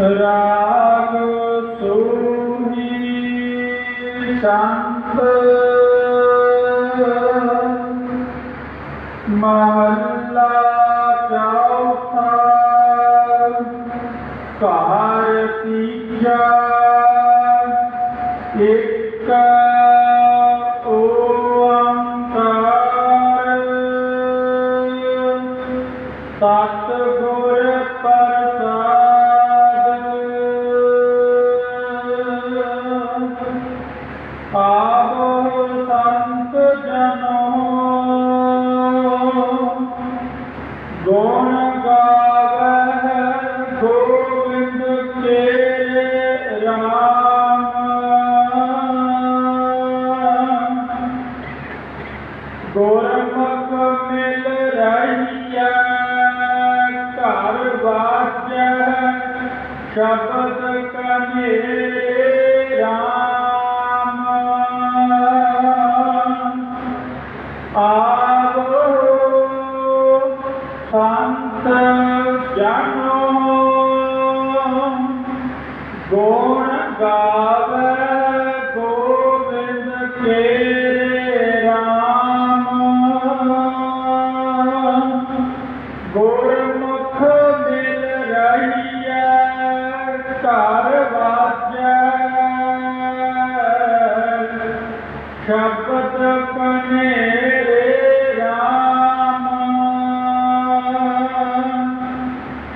ਰਾਗ ਸੂਹੀ ਸੰਤ। ਮਹੱਲਾ ਚੌਥਾ। ਘਰ ਤੀਜਾ। ਇੱਕ ਆਵੋ ਸੰਤ ਜਨੋ। ਗੁਣ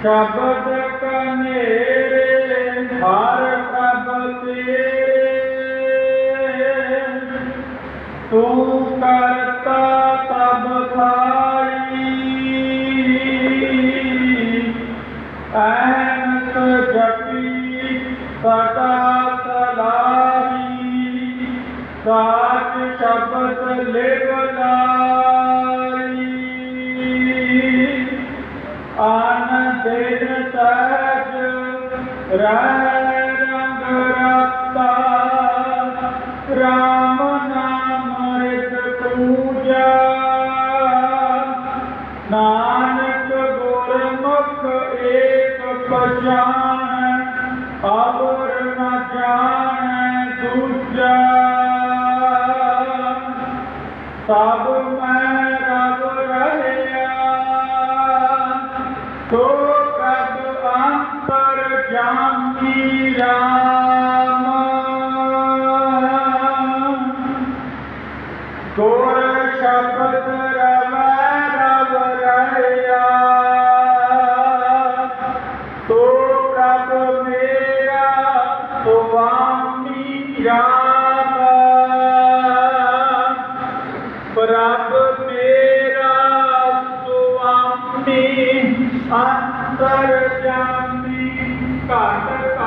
ਸ਼ਬਦ ਕਨੇਰੇ, ਹਰ ਪ੍ਰਭ ਤੇਰੇ। ਤੂੰ ਕਰਤਾ ਤਬ ਖਾਈ ਐਨਕ ਜਪੀ, ਸਦਾ ਸਲਾਈ ਸਾਚ ਸ਼ਬਦ ਲਿਵ ਲਾਈ ਆਨੰਦ ਦਿਨ ਸਹਿਜ ਰਹਿ ਰੰਗ ਰਤਾ। ਰਾਮ ਨਾਮ ਰਿਤ ਪੂਜਾ। ਨਾਨਕ ਗੁਰਮੁਖ ਏਕ ਪਛਾਨ। ਅਵਰ ਅੰਤਰ ਜਾਮੀ ਰਾਮ ਗੁਰ ਸ਼ਬਦ ਰਵੈ ਰਵ ਰਹਿਆ ਤੋ ਪ੍ਰਭ ਮੇਰਾ ਸੁਆਮੀ ਰਾਮ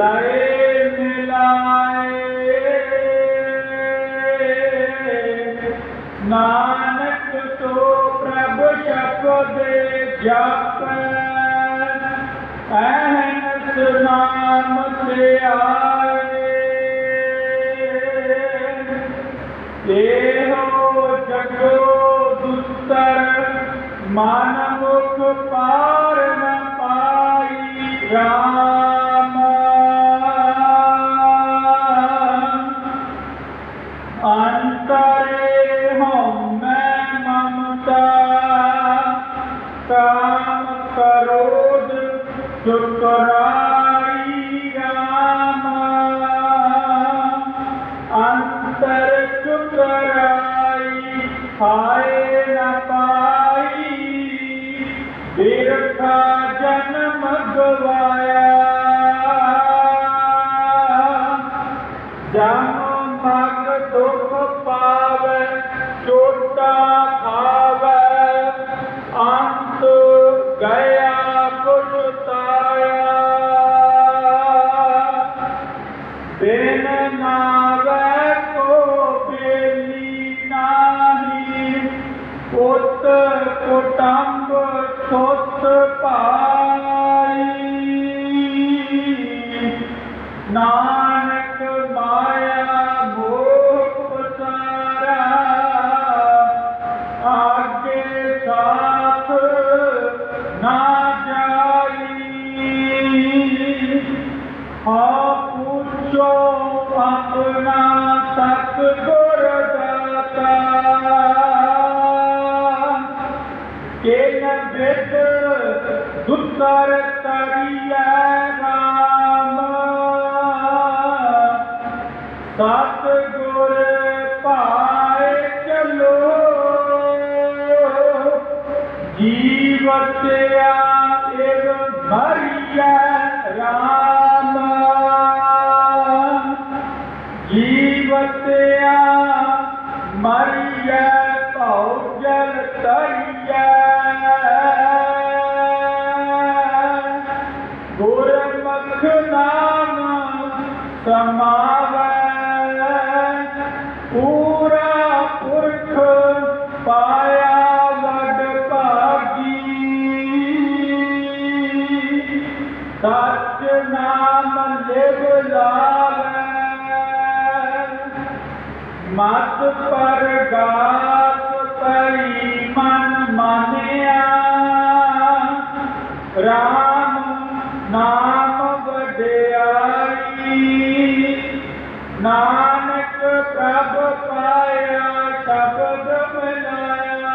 ਆਪੇ ਮਿਲਾਏ ਨਾਨਕ ਤੋ ਪ੍ਰਭ ਸ਼ਬਦ ਜਪੈ ਐਨਸ ਨਾਮ ਤੇ ਆਏ ਇਹੋ ਜਗੋ ਦੁਸਤਰ ਮਨਮੁੱਖ ਪਾਰ ਨ ਪਾਈ ਰਾਮ ਅੰਤਰੇ ਹਉਮੈ ਮਮਤਾ, ਕਾਮ ਕਰੋਧ ਚੁਤਰਾਈ ਰਾਮ। ਅੰਤਰ ਚੁਤਰਾਈ ਹਾਏ ਨਾ ਪਾਈ, ਬਿਰਖਾ ਜਨਮ ਗਵਾਇਆ। ਕੋਟ ਕੋਟੰਬ ਸੋਤ ਭਾਈ ਨਾ ਇੱਕ ਦੁੱਤਰ ਤਾਰੀਆ ਗੁਰਮੁਖ ਨਾਮ ਸਮਾਵੈ ਪੂਰਾ ਪੁਰਖ ਪਾਇਆ ਵਡ ਭਾਗੀ। ਸਚ ਨਾਮ ਲਿਵ ਲਾਵੈ। ਮਤ ਪਰਗਾਸ ਪਈ ਮਨ ਮਾਨਿਆ। RAM ਨਾਮ ਵਡਿਆਈ ਨਾਨਕ ਪ੍ਰਭ ਪਾਇਆ ਸ਼ਬਦ ਮਨਾਇਆ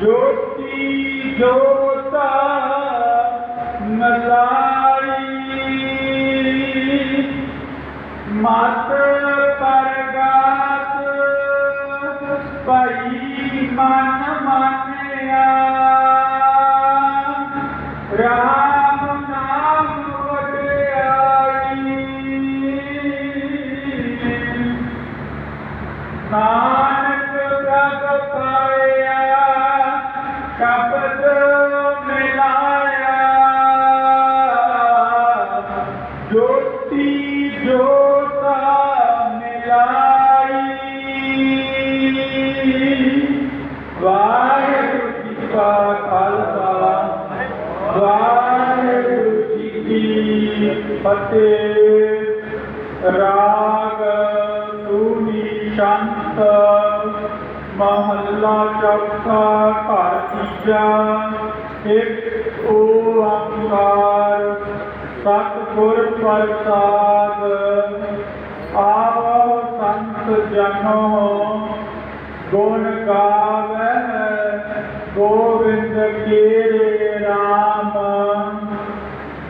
ਜੋਤੀ ਜੋਤਾ ਮਲਾਈ ਮਤ ਨਾਨਕ ਪ੍ਰਭ ਪਾਇਆ ਸ਼ਬਦ ਮਿਲਾਇਆ। ਜੋਤੀ ਜੋਤਾ ਮਿਲਾਈ। ਵਾਹਿਗੁਰੂ ਜੀ ਕਾ ਖਾਲਸਾ, ਵਾਹਿਗੁਰੂ ਜੀ ਕੀ ਫਤਿਹ। ਰਾਗ ਸ਼ੰਤ ਮਹੱਲਾ ਚੌਥਾ ਘਰ ਤੀਜਾ, ਇੱਕ ਓੰਕਾਰ, ਸਤਿਗੁਰ ਪ੍ਰਸਾਦ। ਆਵੋ ਸੰਤ ਜਨੋ, ਗੁਣ ਗਾਵੈ ਗੋਵਿੰਦ ਕੀਰੇ ਰਾਮ।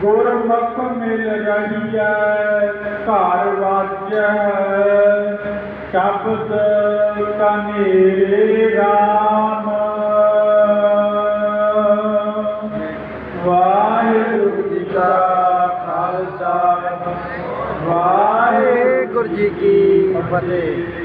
ਗੁਰਮੁਖ ਮਿਲ ਰਹੀਐ, ਘਰ ਵਾਜੈ। ਸ਼ਬਦ ਕਨੇਰੇ RAM ਵਾਹਿਗੁਰੂ ਜੀ ਕਾ ਖਾਲਸਾ। ਵਾਹਿਗੁਰੂ ਜੀ ਕੀ ਫਤਿਹ।